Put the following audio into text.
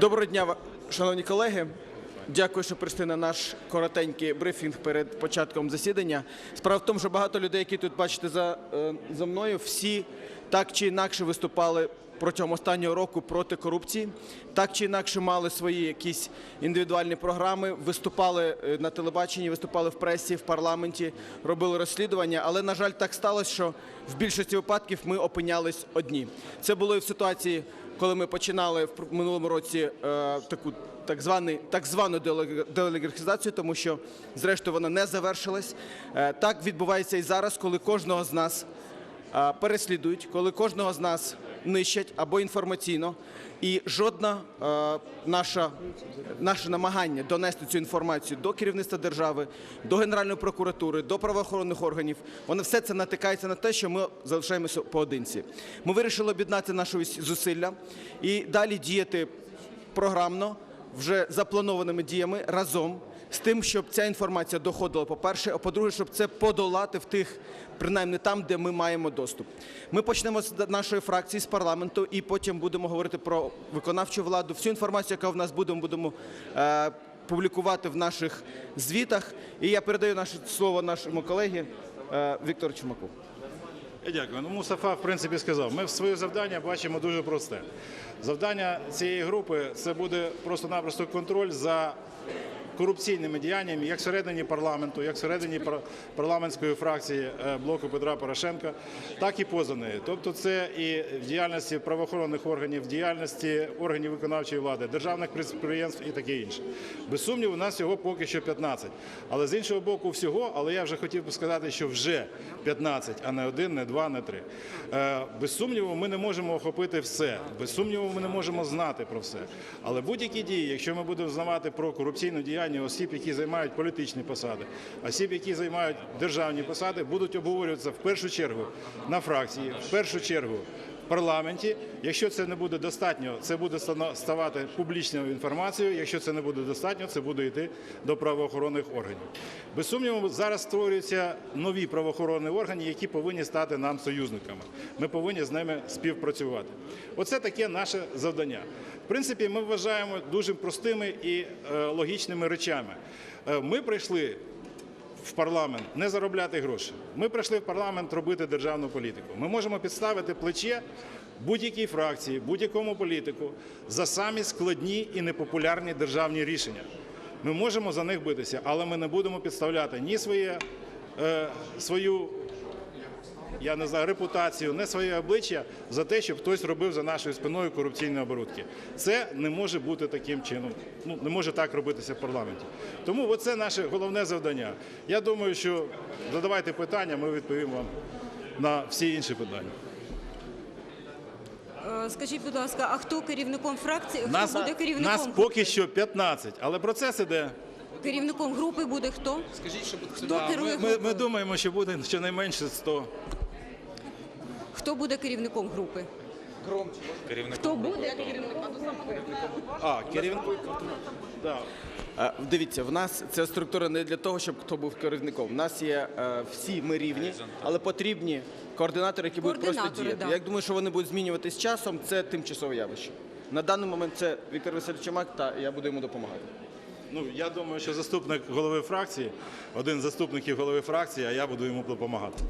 Доброго дня, шановні колеги. Дякую, що прийшли на наш коротенький брифінг перед початком засідання. Справа в тому, що багато людей, які тут бачите за, е, за мною, всі так чи інакше виступали протягом останнього року проти корупції, так чи інакше мали свої якісь індивідуальні програми, виступали е, на телебаченні, виступали в пресі, в парламенті, робили розслідування. Але на жаль, так сталося, що в більшості випадків ми опинялись одні. Це було і в ситуації коли ми починали в минулому році е, таку так званий так звану деолігархізацію, тому що зрештою вона не завершилась. Е, так відбувається і зараз, коли кожного з нас е, переслідують, коли кожного з нас нищать або інформаційно, і жодна е, наше намагання донести цю інформацію до керівництва держави, до Генеральної прокуратури, до правоохоронних органів, воно все це натикається на те, що ми залишаємося поодинці. Ми вирішили об'єднати наші зусилля і далі діяти програмно, вже запланованими діями разом з тим, щоб ця інформація доходила, по-перше, а по-друге, щоб це подолати в тих, принаймні там, де ми маємо доступ. Ми почнемо з нашої фракції, з парламенту, і потім будемо говорити про виконавчу владу. Всю інформацію, яка в нас буде, ми будемо е, публікувати в наших звітах. І я передаю наше слово нашому колегі е, Віктору Чумаку. Я Дякую. Ну, Мустафа, в принципі, сказав. Ми своє завдання бачимо дуже просте. Завдання цієї групи це буде просто-напросто контроль за корупційними діяннями як всередині парламенту, як всередині парламентської фракції е, блоку Петра Порошенка, так і поза нею. Тобто, це і в діяльності правоохоронних органів, в діяльності органів виконавчої влади, державних підприємств і таке інше. Без сумніву, у нас всього поки що 15. Але з іншого боку, всього, але я вже хотів би сказати, що вже 15, а не один, не два, не три. Е, Без сумніву, ми не можемо охопити все. Без сумніву, ми не можемо знати про все. Але будь-які дії, якщо ми будемо знавати про корупційну діяльність осіб, які займають політичні посади, осіб, які займають державні посади, будуть обговорюватися в першу чергу на фракції, в першу чергу парламенті. Якщо це не буде достатньо, це буде ставати публічною інформацією. Якщо це не буде достатньо, це буде йти до правоохоронних органів. Без сумніву, зараз створюються нові правоохоронні органи, які повинні стати нам союзниками. Ми повинні з ними співпрацювати. Оце таке наше завдання. В принципі, ми вважаємо дуже простими і е, логічними речами. Е, Ми прийшли в парламент не заробляти гроші. Ми прийшли в парламент робити державну політику. Ми можемо підставити плече будь-якій фракції, будь-якому політику за самі складні і непопулярні державні рішення. Ми можемо за них битися, але ми не будемо підставляти ні своє, е, свою я не знаю, репутацію, не своє обличчя за те, щоб хтось робив за нашою спиною корупційні оборудки. Це не може бути таким чином. Ну не може так робитися в парламенті. Тому оце наше головне завдання. Я думаю, що задавайте питання, ми відповімо вам на всі інші питання. Е, Скажіть, будь ласка, а хто керівником фракції? Хто Нас, буде керівником? нас поки що 15, але процес іде. Керівником групи буде хто? Скажіть, що хто керує Ми, ми, ми думаємо, що буде щонайменше 100. Хто буде керівником групи? Хто буде керівником групи? А. Да. Е, Дивіться, в нас ця структура не для того, щоб хто був керівником. У нас є е, всі ми рівні, але потрібні координатори, які будуть просто Координатори, діяти. да. Я думаю, що вони будуть змінюватись з часом. Це тимчасове явище. На даний момент це Віктор Васильович Чумак, та я буду йому допомагати. Ну, я думаю, що заступник голови фракції, один з заступників голови фракції, а я буду йому допомагати.